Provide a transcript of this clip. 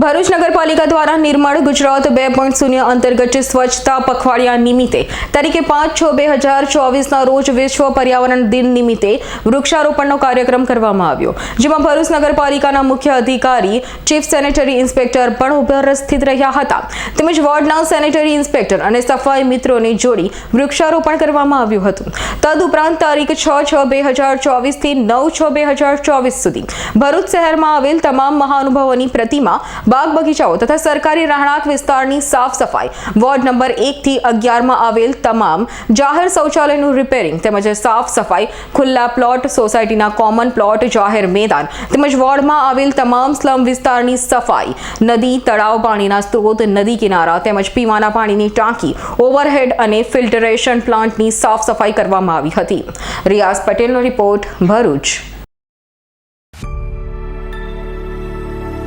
ભરૂચ નગરપાલિકા દ્વારા નિર્મળ ગુજરાત બે પોઈન્ટ શૂન્ય અંતર્ગત સ્વચ્છતા પખવાડિયા નિમિત્તે તારીખે પાંચ છ બે હજાર ચોવીસના રોજ વિશ્વ પર્યાવરણ દિન નિમિત્તે વૃક્ષારોપણનો કાર્યક્રમ કરવામાં આવ્યો, જેમાં ભરૂચ નગરપાલિકાના મુખ્ય અધિકારી, ચીફ સેનેટરી ઇન્સ્પેક્ટર પણ ઉપસ્થિત રહ્યા હતા. તેમજ વોર્ડના સેનેટરી ઇન્સ્પેક્ટર અને સફાઈ મિત્રોને જોડી વૃક્ષારોપણ કરવામાં આવ્યું હતું. તદુપરાંત તારીખ છ છ બે હજાર ચોવીસથી નવ છ બે હજાર ચોવીસ સુધી ભરૂચ શહેરમાં આવેલ તમામ મહાનુભાવોની પ્રતિમા બાગ બગીચાઓ તથા સરકારી રહેણાંક વિસ્તારની સાફ સફાઈ. વોર્ડ નંબર એકથી અગિયારમાં આવેલ તમામ જાહેર શૌચાલયનું રિપેરિંગ તેમજ સાફ સફાઈ, ખુલ્લા પ્લોટ સોસાયટીના કોમન પ્લોટ જાહેર મેદાન તેમજ વોર્ડમાં આવેલ તમામ સ્લમ વિસ્તારની સફાઈ. નદી, તળાવ, પાણીના સ્ત્રોત, નદી કિનારા તેમજ પીવાના પાણીની ટાંકી ઓવરહેડ અને ફિલ્ટરેશન પ્લાન્ટની સાફ સફાઈ કરવામાં આવી હતી. રિયાઝ પટેલનો રિપોર્ટ ભરૂચ.